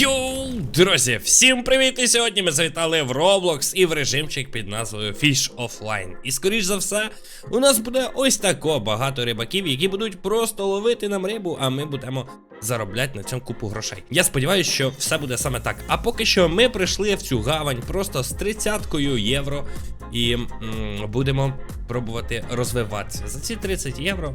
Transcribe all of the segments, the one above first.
Йоу, друзі, всім привіт! І сьогодні ми завітали в Roblox і в режимчик під назвою Fish Offline. І скоріш за все, у нас буде ось тако багато рибаків, які будуть просто ловити нам рибу, а ми будемо заробляти на цьому купу грошей. Я сподіваюся, що все буде саме так. А поки що ми прийшли в цю гавань просто з 30 євро і м, будемо пробувати розвиватися. За ці 30 євро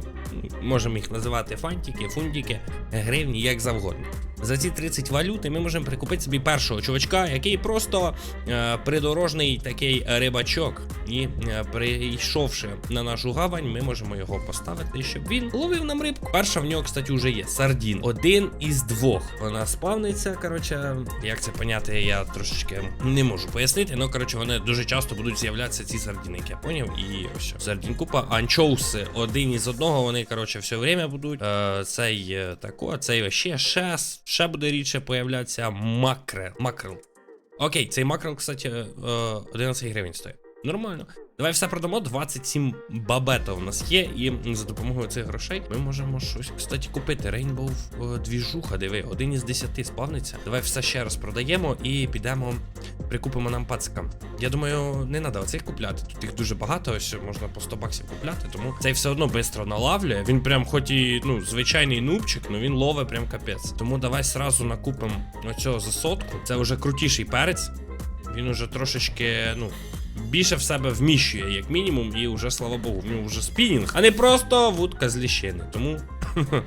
можемо їх називати фантики, фундики, гривні, як завгодно. За ці 30 валюти ми можемо прикупити собі першого чувачка, який просто е, придорожний такий рибачок. І е, прийшовши на нашу гавань, ми можемо його поставити, щоб він ловив нам рибку. Перша в нього, кстати, вже є сардін. Один із двох. Вона спавниться. Коротше, як це поняти, я трошечки не можу пояснити. Ну коротше, вони дуже часто будуть з'являтися ці сардіни, як я поняв. І ось що. сардін купа. Анчоуси один із одного. Вони коротше все время будуть. Е, цей е, тако, цей ще ще, ще буде рідше появлятися макрел. Макрел. Окей, цей макрел, кстати, е, 11 гривень стоїть. Нормально. Давай все продамо. 27 бабета у нас є, і за допомогою цих грошей ми можемо щось, кстати, купити. Рейнбоу двіжуха, диви, один із 10 спавниться. Давай все ще раз продаємо і підемо, прикупимо нам пацика. Я думаю, не треба оцих купляти. Тут їх дуже багато, ось можна по 100 баксів купляти, тому цей все одно швидко налавлює. Він прям, хоч і ну, звичайний нубчик, ну він ловить прям капець. Тому давай сразу накупимо оцього за сотку. Це вже крутіший перець. Він уже трошечки, ну, більше в себе вміщує, як мінімум, і вже, слава Богу, в нього вже спінінг, а не просто вудка з ліщини. Тому.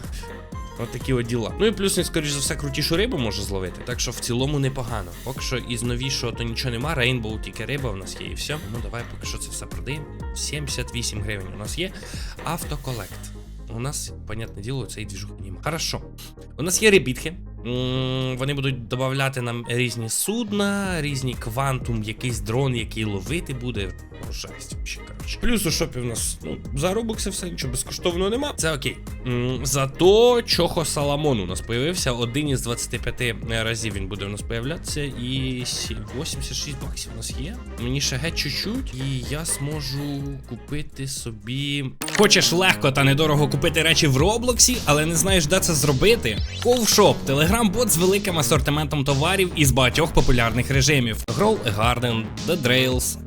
От такі от діла. Ну і плюс він, скоріш за все, крутішу рибу може зловити. Так що в цілому непогано. Поки що із новішого то нічого нема. Рейнбоу тільки риба в нас є і все. Ну давай поки що це все продаємо. 78 гривень у нас є. Автоколект. У нас, понятне діло, цей двіжух нема. Хорошо. У нас є ребітки. Вони будуть додавати нам різні судна, різні квантум, якийсь дрон, який ловити буде. Жесть, вообще, коротше. Плюс у шопі в нас ну, заробокси все, нічого безкоштовного нема. Це окей. Зато Чохо Саламон у нас появився. Один із 25 разів він буде у нас появлятися. І сі- 86 баксів у нас є. Мені ще геть чуть-чуть, і я зможу купити собі. Хочеш легко та недорого купити речі в Роблоксі, але не знаєш, де це зробити? Ковшоп телеграм-бот з великим асортиментом товарів із багатьох популярних режимів: Grow a Garden, The Drails,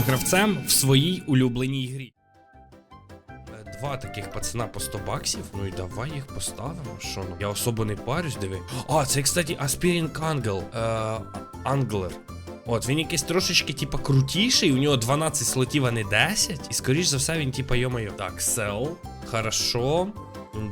гравцем в своїй улюбленій грі. Е, Два таких пацана по 100 баксів. Ну і давай їх поставимо. Що ну? Я особо не парюсь, диви. А, це, кстати, Aspiring Angel. Е, Angler. От, він якийсь трошечки, типа, крутіший, у нього 12 слотів, а не 10. І скоріш за все, він, типа, йомайо. Так, sell. Хорошо.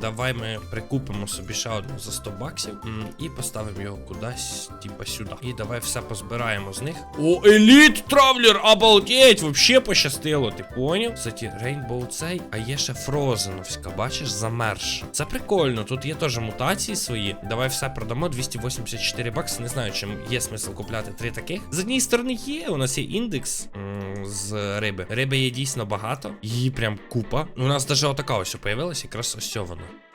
Давай ми прикупимо собі ще одну за 100 баксів і поставимо його кудись, типа сюди. І давай все позбираємо з них. О, еліт травлер! Обалдеть! Вообще пощастило, ти поняв? Кстати, Рейнбоу цей, а є ще Фрозеновська, бачиш, замерша. Це прикольно, тут є теж мутації свої. Давай все продамо 284 бакси. Не знаю, чим є смисл купляти три таких. З однієї сторони є, у нас є індекс з риби. Риби є дійсно багато. Її прям купа. У нас навіть отака ось появилась, якраз ось цього вона.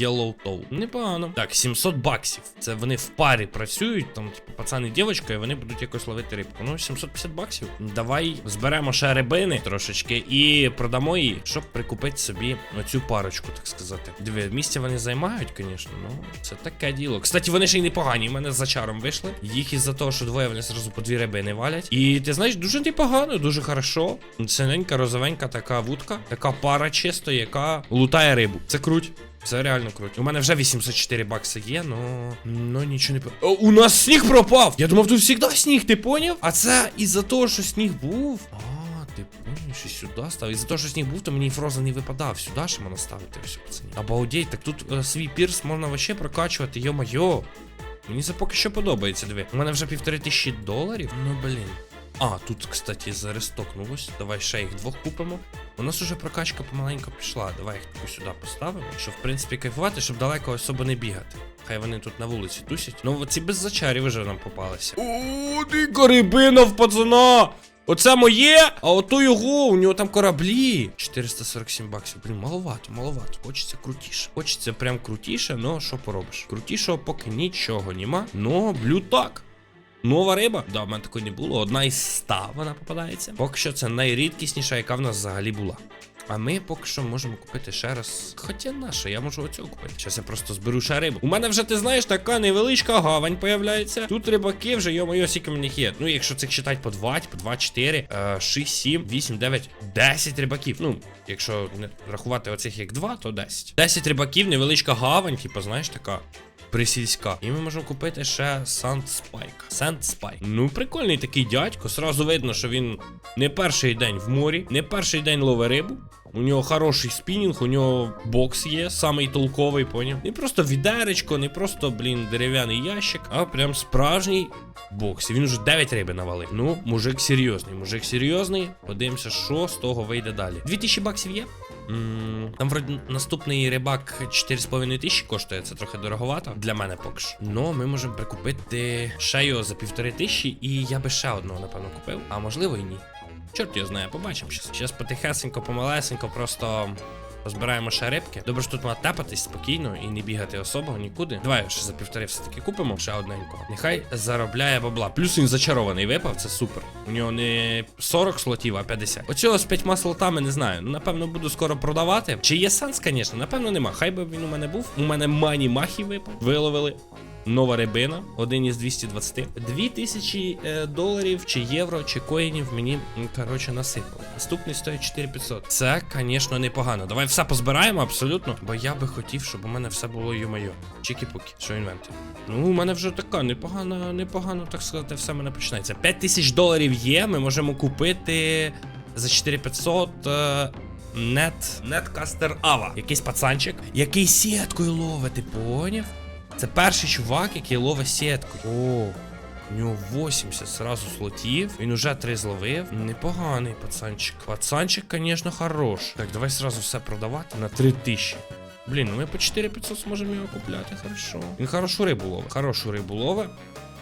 Yellow Toe. Непогано. Так, 700 баксів. Це вони в парі працюють, там, типу, пацан і дівчинка, і вони будуть якось ловити рибку. Ну, 750 баксів. Давай зберемо ще рибини трошечки і продамо її, щоб прикупити собі оцю парочку, так сказати. Диви, місця вони займають, звісно, ну це таке діло. Кстати, вони ще й непогані. У мене за чаром вийшли. Їх із-за того, що двоє вони зразу по дві рибини валять. І ти знаєш, дуже непогано, дуже хорошо. Синенька, розовенька така вудка, така пара чисто, яка лутає рибу. Це круть. Це реально круто. У мене вже 804 бакси є, но. Ну нічого не. О, у нас сніг пропав! Я думав, тут завжди сніг, ти поняв? А це із-за того, що сніг був. А, ти поняв, що сюди став. Із-за того, що сніг був, то мені фроза не випадав. Сюди ж можна ставити все, пацані. Обалдеть, так тут е, свій пірс можна вообще прокачувати, йо-майо. Мені це поки що подобається, диви. У мене вже півтори тисячі доларів. Ну блін. А, тут, кстати, зарестокнулось. Давай ще їх двох купимо. У нас уже прокачка помаленько пішла. Давай їх таку сюди поставимо, щоб в принципі кайфувати, щоб далеко особо не бігати. Хай вони тут на вулиці тусять. Ну, ці без зачарів вже нам попалися. О, ти рибина в пацана! Оце моє, а ото його, у нього там кораблі. 447 баксів. Блін, маловато, маловато. Хочеться крутіше. Хочеться прям крутіше, но що поробиш? Крутішого поки нічого нема. Но блю так. Нова риба. Да, в мене такої не було. Одна із ста вона попадається. Поки що це найрідкісніша, яка в нас взагалі була. А ми поки що можемо купити ще раз. Хоча наша, я можу оцього купити. Зараз я просто зберу ще рибу. У мене вже, ти знаєш, така невеличка гавань появляється. Тут рибаки вже, йо-моє, скільки в них є. Ну, якщо цих читати по 2, по 2, 4, 6, 7, 8, 9, 10 рибаків. Ну, якщо не рахувати оцих як 2, то 10. 10 рибаків, невеличка гавань, типу, знаєш, така. Присільська. І ми можемо купити ще Санд Спайк. Санд Спайк. Ну, прикольний такий дядько. Сразу видно, що він не перший день в морі, не перший день ловить рибу. У нього хороший спінінг, у нього бокс є, самий толковий, поняв. Не просто відеречко, не просто, блін, дерев'яний ящик, а прям справжній бокс. Він уже 9 риби навалив. Ну, мужик серйозний, мужик серйозний. Подивимося, що з того вийде далі. 2000 баксів є. Там вроді наступний рибак 4,5 тисячі коштує, це трохи дороговато для мене поки що. Ну, ми можемо прикупити його за півтори тисячі, і я би ще одного, напевно, купив, а можливо і ні. Чорт його знає, побачимо щас. Щас потихесенько, помалесенько, просто позбираємо ще. Добре, що тут можна тапатись спокійно і не бігати особо нікуди. Давай ще за півтори все-таки купимо ще одненького. Нехай заробляє бабла. Плюс він зачарований випав, це супер. У нього не 40 слотів, а 50. Оцього з 5 слотами не знаю. Ну, напевно, буду скоро продавати. Чи є сенс, звісно? Напевно, нема. Хай би він у мене був. У мене мані махі випав. Виловили. Нова рибина, один із 220. 2000 е, доларів, чи євро, чи коїнів мені, коротше, насипали. Наступний стоїть 4500. Це, звісно, непогано. Давай все позбираємо абсолютно. Бо я би хотів, щоб у мене все було йо-майо. Чікі-пукі, що інвенти. Ну, у мене вже така непогана, непогано, так сказати, все мене починається. 5000 доларів є, ми можемо купити за 4500. Е Нет, неткастер Ава. Якийсь пацанчик, який сіткою ловить, ти поняв? Це перший чувак, який ловить сітку. О, у нього 80 сразу слотів. Він уже три зловив. Непоганий пацанчик. Пацанчик, звісно, хорош. Так, давай сразу все продавати на 3000. Блін, ну ми по 4500 зможемо його купляти, хорошо. Він хорошу рибу ловить. Хорошу рибу ловить.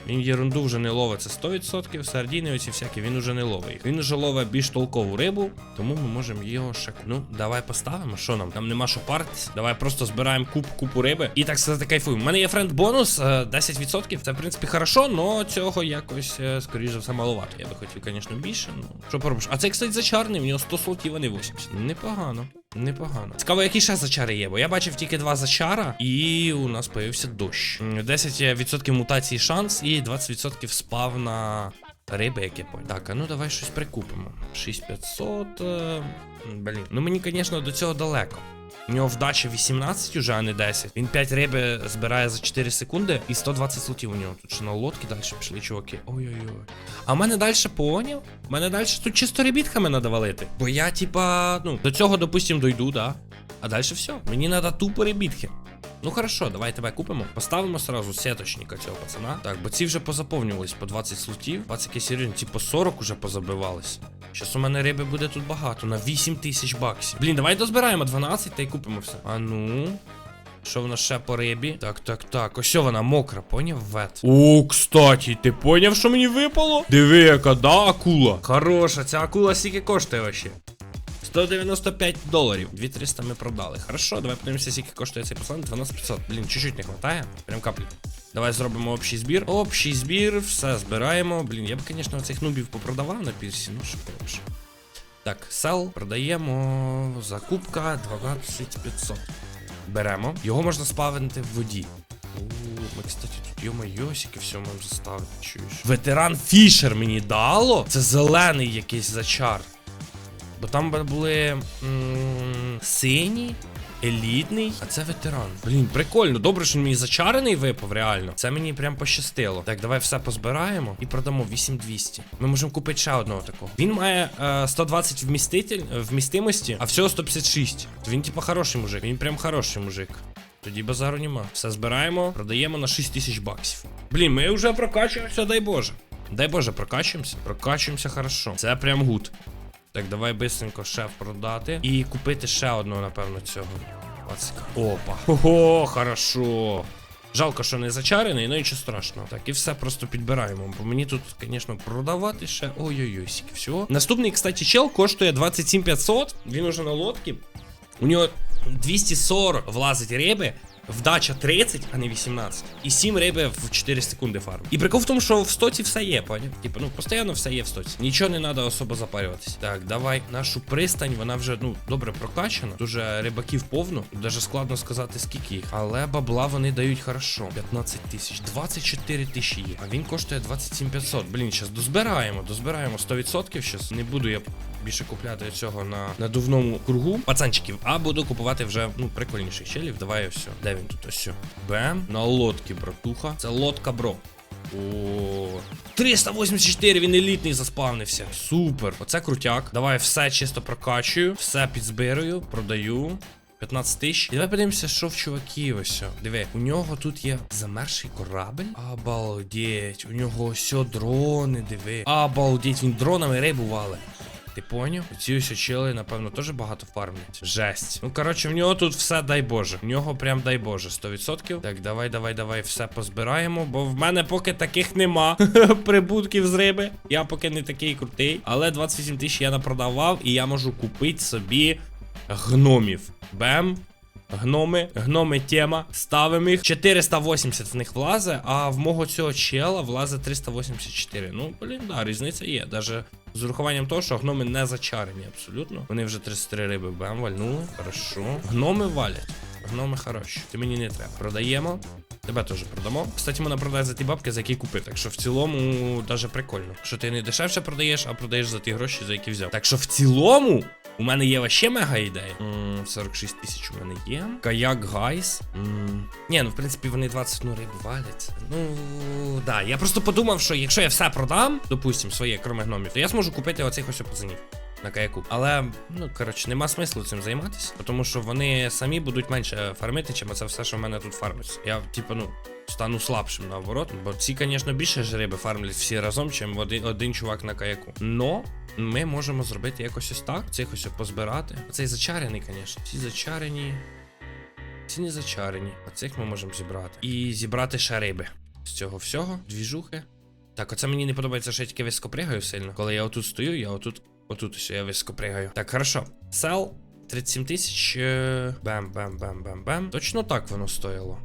Він єрунду вже не ловить, це 100%, сардіни оці всякі, він уже не ловить їх. Він уже ловить більш толкову рибу, тому ми можемо його ще. Ну, давай поставимо. Що нам? Нам нема що паритись. Давай просто збираємо куп, купу риби. І так сказати, кайфуємо. У мене є френд бонус е, 10%. Це, в принципі, хорошо, але цього якось, е, скоріш за все, маловато. Я би хотів, звісно, більше. Ну, що поробиш? А цей, кстати, зачарний, в нього 100 слотів, а не 80. Непогано. Непогано. Цікаво, які ще зачари є, бо я бачив тільки два зачара, і у нас появився дощ. 10% мутації шанс і 20% спав на риби, як я. Так, а ну давай щось прикупимо. 6500. е, Блін. Ну мені, звісно, до цього далеко. У нього вдача 18 уже, а не 10. Він 5 риби збирає за 4 секунди і 120 слотів у нього. Тут ще на лодки далі пішли, чуваки. Ой-ой-ой. А в мене далі поняв? У мене далі тут чисто ребітками надо валити. Бо я, типа, ну, до цього, допустим, дойду, да. А далі все. Мені треба тупо ребітки. Ну хорошо, давай тебе купимо. Поставимо сразу сеточника цього пацана. Так, бо ці вже позаповнювались по 20 слотів. Пацики серйозні, ці по 40 уже позабивались. Щас у мене риби буде тут багато, на 8 тисяч баксів. Блін, давай дозбираємо 12 та й купимо все. А ну. Що в нас ще по рибі? Так, так, так. Ось вона мокра, поняв вет. О, кстати, ти поняв, що мені випало? Диви, яка, да, акула. Хороша, ця акула скільки коштує вообще? 195 доларів. 2300 ми продали. Хорошо, давай подивимося, скільки коштує цей пацан. 12500. Блін, чуть-чуть не хватає. Прям каплю. Давай зробимо общий збір. Общий збір, все збираємо. Блін, я б, звісно, цих нубів попродавав на пірсі, ну що поробиш. Так, сел, продаємо. Закупка 12500. Беремо. Його можна спавнити в воді. Ми, кстати, тут йо-майосики все можемо заставити, чуєш. Ветеран Фішер мені дало. Це зелений якийсь зачар. Бо там були м, сині, елітний, а це ветеран. Блін, прикольно. Добре, що він мені зачарений випав, реально. Це мені прям пощастило. Так, давай все позбираємо і продамо 8200. Ми можемо купити ще одного такого. Він має е, 120 вміститель, е, вмістимості, а всього 156. То він, типа, хороший мужик. Він прям хороший мужик. Тоді базару нема. Все збираємо, продаємо на 6 тисяч баксів. Блін, ми вже прокачуємося, дай Боже. Дай Боже, прокачуємося. Прокачуємося хорошо. Це прям гуд. Так, давай бистренько шеф продати. І купити ще одного, напевно, цього. Опа. Ого, хорошо. Жалко, що не зачарений, ну нічого страшного. Так, і все просто підбираємо. Бо мені тут, звісно, продавати ще. Ой-ой-ой, всього. Наступний, кстати, чел коштує 27500. Він уже на лодці. У нього 240 влазить риби. Вдача 30, а не 18. І 7 риби в 4 секунди фарм. І прикол в тому, що в стоці все є, поняв? Типу, ну постійно все є в стоці. Нічого не треба особо запарюватись. Так, давай нашу пристань, вона вже ну добре прокачана. Дуже рибаків повно. Даже складно сказати, скільки їх. Але бабла вони дають хорошо. 15 тисяч, 24 тисячі є. А він коштує 27 500. Блін, зараз дозбираємо, дозбираємо 100%. Щас не буду я більше купляти цього на надувному кругу пацанчиків, а буду купувати вже ну прикольніших челів. Давай ось. Де він тут ось? Бем. На лодці, братуха. Це лодка, бро. О, 384, він елітний заспавнився. Супер. Оце крутяк. Давай все чисто прокачую, все підзбираю, продаю. 15 тисяч. І давай подивимося, що в чуваків ось. Диви, у нього тут є замерший корабель. Обалдеть. У нього ось дрони, диви. Обалдеть, він дронами рибу валить. Ти поняв? Ці ось чели, напевно, теж багато фармлять. Жесть. Ну, коротше, в нього тут все дай Боже. В нього прям дай Боже, 100%. Так, давай, давай, давай, все позбираємо, бо в мене поки таких нема прибутків з риби. Я поки не такий крутий. Але 28 тисяч я напродавав, і я можу купити собі гномів. Бем. Гноми, гноми тема. Ставимо їх. 480 в них влазе, а в мого цього чела влазе 384. Ну, блін, да, різниця є. Даже з урахуванням того, що гноми не зачарені абсолютно. Вони вже 33 риби бем вальнули. Хорошо. Гноми валять. Гноми хороші. Ти мені не треба. Продаємо. Тебе теж продамо. Кстати, вона продає за ті бабки, за які купив. Так що в цілому даже прикольно. Що ти не дешевше продаєш, а продаєш за ті гроші, за які взяв. Так що в цілому. У мене є вообще мега ідея. М, 46 тисяч у мене є. Каяк гайс. Ні, ну в принципі вони 20 ну рибу валять. Ну да. Я просто подумав, що якщо я все продам, допустим, своє, кроме гномів, то я зможу купити оцих ось пацанів. На каяку. Але, ну коротше, нема смислу цим займатися, тому що вони самі будуть менше фармити, чим це все, що в мене тут фармиться. Я, типу, ну, стану слабшим наоборот. Бо ці, звісно, більше ж фармлять всі разом, чим один, один чувак на каяку. Но ми можемо зробити якось ось так, цих ось позбирати. Цей зачарений, звісно. Ці зачарені. Ці не зачарені. А цих ми можемо зібрати. І зібрати ще риби. З цього всього, двіжухи. Так, оце мені не подобається, що я тільки високо пригаю сильно. Коли я отут стою, я отут. Отут ось я високо пригаю. Так, хорошо. Сел 37 тисяч. Бем-бем-бем-бем-бем. Точно так воно стояло.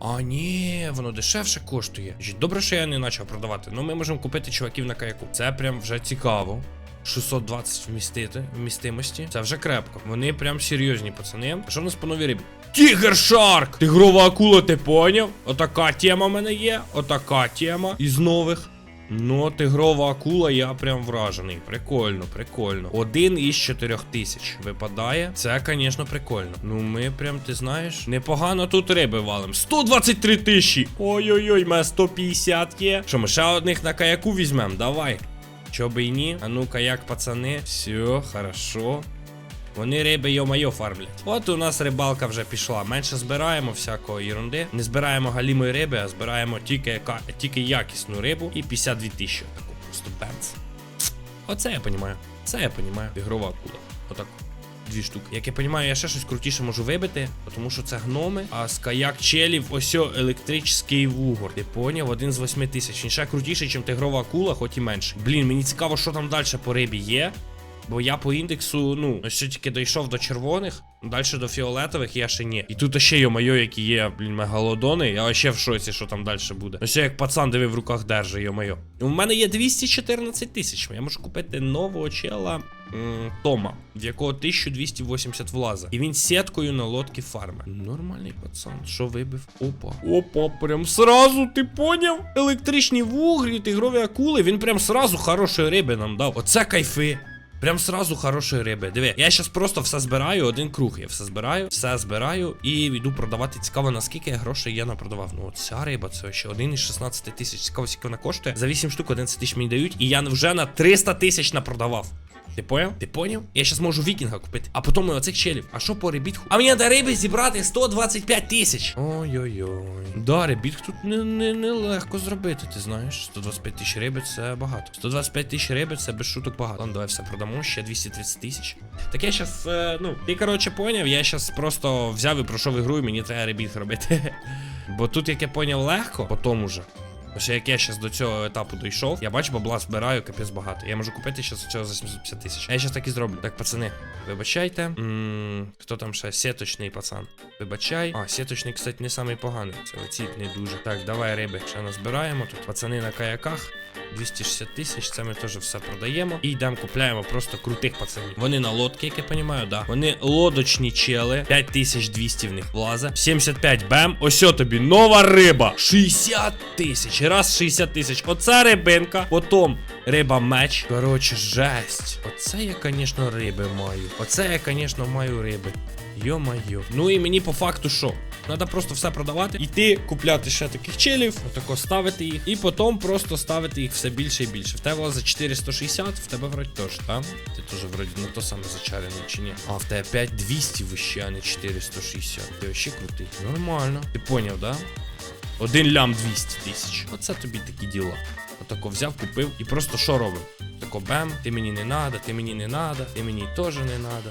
А, ні, воно дешевше коштує. Добре, що я не почав продавати. Ну, ми можемо купити чуваків на каяку. Це прям вже цікаво. 620 вмістити, вмістимості. Це вже крепко. Вони прям серйозні, пацани. А що в нас по новій рибі? Тігер Шарк! Тигрова акула, ти поняв? Отака тема в мене є. Отака тема із нових. Ну, тигрова акула, я прям вражений. Прикольно, прикольно. Один із чотирьох тисяч випадає. Це, звісно, прикольно. Ну, ми прям, ти знаєш, непогано тут риби валим. 123 тисячі! Ой-ой-ой, мене 150 є. Що, ми ще одних на каяку візьмемо? Давай. Чо би і ні? А ну-ка, як пацани. Все, хорошо. Вони риби йо-майо фармлять. От у нас рибалка вже пішла. Менше збираємо всякої ерунди. Не збираємо галімої риби, а збираємо тільки, яка- тільки якісну рибу і 52 тисячі. Таку просто бенц. Оце я понімаю. Це я понімаю. Ігрова акула. Отак. Дві штуки. Як я розумію, я ще щось крутіше можу вибити, тому що це гноми. А з каяк челів ось електричний вугор. Ти поняв? Один з восьми тисяч. Він ще крутіший, ніж тигрова акула, хоч і менше. Блін, мені цікаво, що там далі по рибі є. Бо я по індексу, ну, ось тільки дійшов до червоних, далі до фіолетових я ще ні. І тут ще йо-моє, які є, блін, мегалодони. Я ще в шоці, що там далі буде. Ось я як пацан диви в руках держи, йо-моє. У мене є 214 тисяч. Я можу купити нового чела Тома, в якого 1280 влаза. І він сіткою на лодці фарми. Нормальний пацан. Що вибив? Опа. Опа, прям сразу, ти поняв? Електричні вуглі, тигрові акули. Він прям сразу хорошої риби нам дав. Оце кайфи. Прям сразу хорошої риби. Диви, я зараз просто все збираю, один круг. Я все збираю, все збираю і йду продавати. Цікаво, наскільки грошей я напродавав. Ну, ця риба, це ще один із 16 тисяч. Цікаво, скільки вона коштує. За 8 штук 11 тисяч мені дають, і я вже на 300 тисяч напродавав. Ти поняв? Ти поняв? Я зараз можу вікінга купити, а потім і оцих челів. А що по ребітху? А мені треба риби зібрати 125 тисяч. Ой-ой-ой. Да, ребітх тут не, не, не легко зробити, ти знаєш. 125 тисяч риби це багато. 125 тисяч риби це без шуток багато. Ладно, давай все продамо, ще 230 тисяч. Так я щас, е, ну, ти коротше поняв, я щас просто взяв і пройшов ігру, і мені треба ребіт робити. Бо тут, як я поняв, легко, потім уже. Ось як я зараз до цього етапу дійшов, я бачу, бабла збираю капець багато. Я можу купити зараз цього за 750 тисяч. А я зараз так і зроблю. Так, пацани, вибачайте. м хто там ще? Сеточний пацан. Вибачай. А, сеточний, кстати, не самий поганий. Це летить не дуже. Так, давай риби. Ще назбираємо. Тут пацани на каяках. 260 тисяч, це ми теж все продаємо. І йдемо купляємо просто крутих пацанів. Вони на лодки, як я розумію, да. Вони лодочні чели. 5200 в них влазе. 75 бем. Ось тобі нова риба. 60 тисяч. Раз 60 тисяч. Оце рибинка. Потім риба меч. Коротше, жесть. Оце я, звісно, риби маю. Оце я, звісно, маю риби. Йо-майо. Ну і мені по факту що? Треба просто все продавати, іти купляти ще таких челів, отако ставити їх, і потім просто ставити їх все більше і більше. В тебе за 460, в тебе вроді теж, так? Ти теж вроді на то саме зачарений чи ні? А в тебе 5200 вище, а не 460. Ти вообще крутий. Нормально. Ти поняв, да? Один лям 200 тисяч. Оце тобі такі діла. Отако взяв, купив і просто що робив? Тако бем, ти мені не надо, ти мені не надо, ти мені теж не надо.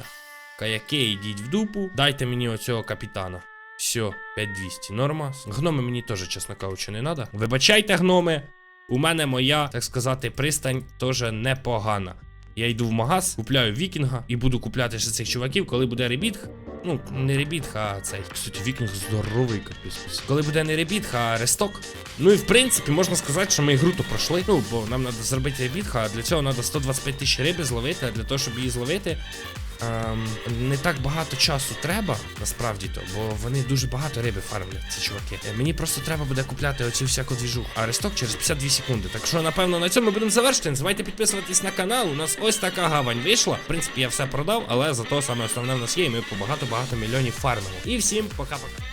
Каяки, йдіть в дупу, дайте мені оцього капітана. Все, 5200, норма. Гноми мені теж, чесно кажучи, не треба. Вибачайте, гноми. У мене моя, так сказати, пристань теж непогана. Я йду в магаз, купляю вікінга і буду купляти ще цих чуваків, коли буде ребітг. Ну, не ребітг, а цей. Кстати, вікінг здоровий капець. Коли буде не ребітг, а ресток. Ну і в принципі можна сказати, що ми ігру то пройшли. Ну, бо нам треба зробити ребітг, а для цього треба 125 тисяч риби зловити, а для того, щоб її зловити. Ем, не так багато часу треба, насправді то, бо вони дуже багато риби фармлять, ці чуваки. Е, Мені просто треба буде купляти оцю всяку двіжу. А ресток через 52 секунди. Так що, напевно, на цьому ми будемо завершити. Не забувайте підписуватись на канал. У нас ось така гавань вийшла. В принципі, я все продав, але зато саме основне в нас є, і ми по багато-багато мільйонів фармимо. І всім пока-пока.